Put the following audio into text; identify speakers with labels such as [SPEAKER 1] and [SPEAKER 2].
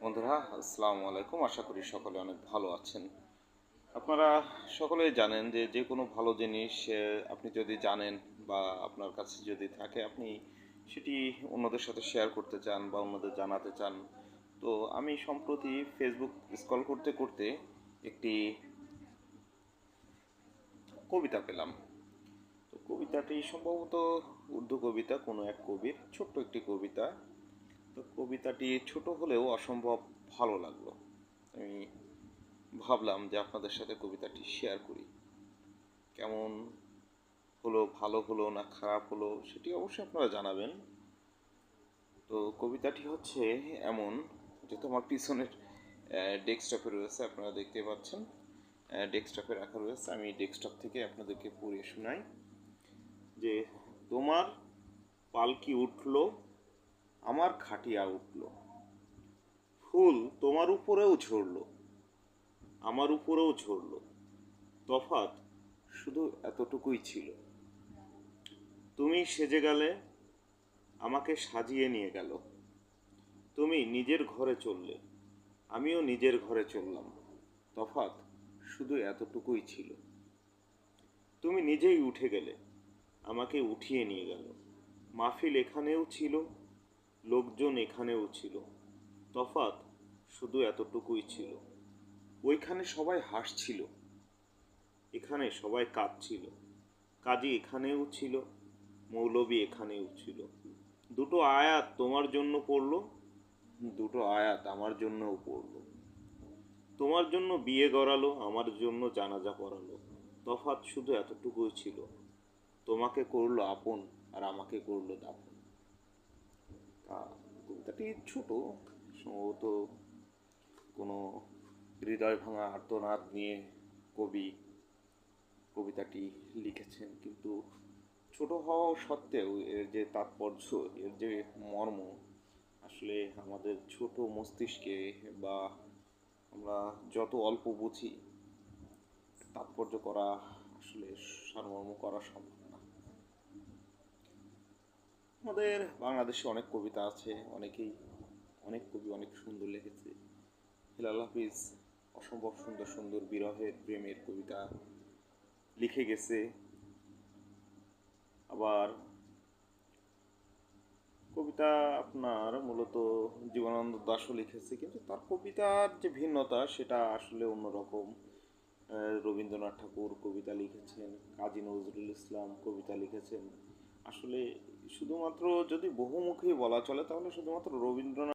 [SPEAKER 1] বন্ধুরা, আসসালামু আলাইকুম। আশা করি সকলে অনেক ভালো আছেন। আপনারা সকলেই জানেন যে যে কোনো ভালো জিনিস আপনি যদি জানেন বা আপনার কাছে যদি থাকে, আপনি সেটি অন্যদের সাথে শেয়ার করতে চান বা অন্যদের জানাতে চান। তো আমি সম্প্রতি ফেসবুক স্ক্রল করতে করতে একটি কবিতা পেলাম। তো কবিতাটি সম্ভবত উর্দু কবিতা, কোনো এক কবির, ছোট্ট একটি কবিতা। তো কবিতাটি ছোট হলেও অসম্ভব ভালো লাগল। আমি ভাবলাম যে আপনাদের সাথে কবিতাটি শেয়ার করি। কেমন হলো, ভালো হলো না খারাপ হলো সেটি অবশ্যই আপনারা জানাবেন। তো কবিতাটি হচ্ছে এমন যে তোমার পিছনের ডেস্কটপে রয়েছে, আপনারা দেখতে পাচ্ছেন। ডেস্কটপে রাখা রয়েছে, আমি ডেস্কটপ থেকে আপনাদেরকে পড়িয়ে শোনাই। যে, তোমার পালকি উঠল আমার খাটিয়া উঠল। ফুল তোমার উপরেও ঝরলো, আমার উপরেও ঝরলো। তফাৎ শুধু এতটুকুই ছিল। তুমি সেজে গেলে, আমাকে সাজিয়ে নিয়ে গেল। তুমি নিজের ঘরে চললে, আমিও নিজের ঘরে চললাম। তফাৎ শুধু এতটুকুই ছিল। তুমি নিজেই উঠে গেলে, আমাকে উঠিয়ে নিয়ে গেল। মাহফিল এখানেও ছিল। লোকজন এখানেও ছিল। তফাৎ শুধু এতটুকুই ছিল। ওইখানে সবাই হাসছিল। এখানে সবাই কাঁদছিল। কাজী এখানেও ছিল, মৌলবী এখানেও ছিল। দুটো আয়াত তোমার জন্য পড়ল, দুটো আয়াত আমার জন্যও পড়ল। তোমার জন্য বিয়ে গড়ালো, আমার জন্য জানাজা পড়ালো। তফাৎ শুধু এতটুকুই ছিল। তোমাকে করল আপন আর আমাকে করল দাপন। কবিতাটি ছোট, সম্ভবত কোনো হৃদয় ভাঙা আর্তনাদ নিয়ে কবি, কবিতাটি লিখেছেন। কিন্তু ছোট হওয়া সত্ত্বেও এর যে তাৎপর্য, এর যে মর্ম, আসলে আমাদের ছোট মস্তিষ্কে বা আমরা যত অল্প বুঝি, তাৎপর্য করা আসলে সারমর্ম করা সম্ভব। আমাদের বাংলাদেশে অনেক কবিতা আছে, অনেকেই অনেক কবি অনেক সুন্দর লিখেছে। হেলাল হাফিজ অসম্ভব সুন্দর সুন্দর বিরহের প্রেমের কবিতা লিখে গেছে। আবার কবিতা আপনার মূলত জীবনানন্দ দাসও লিখেছে, কিন্তু তার কবিতার যে ভিন্নতা সেটা আসলে অন্যরকম। রবীন্দ্রনাথ ঠাকুর কবিতা লিখেছেন, কাজী নজরুল ইসলাম কবিতা লিখেছেন আসলে শুধুমাত্র যদি বহুমুখী বলা চলে তাহলে শুধুমাত্র রবীন্দ্রনাথ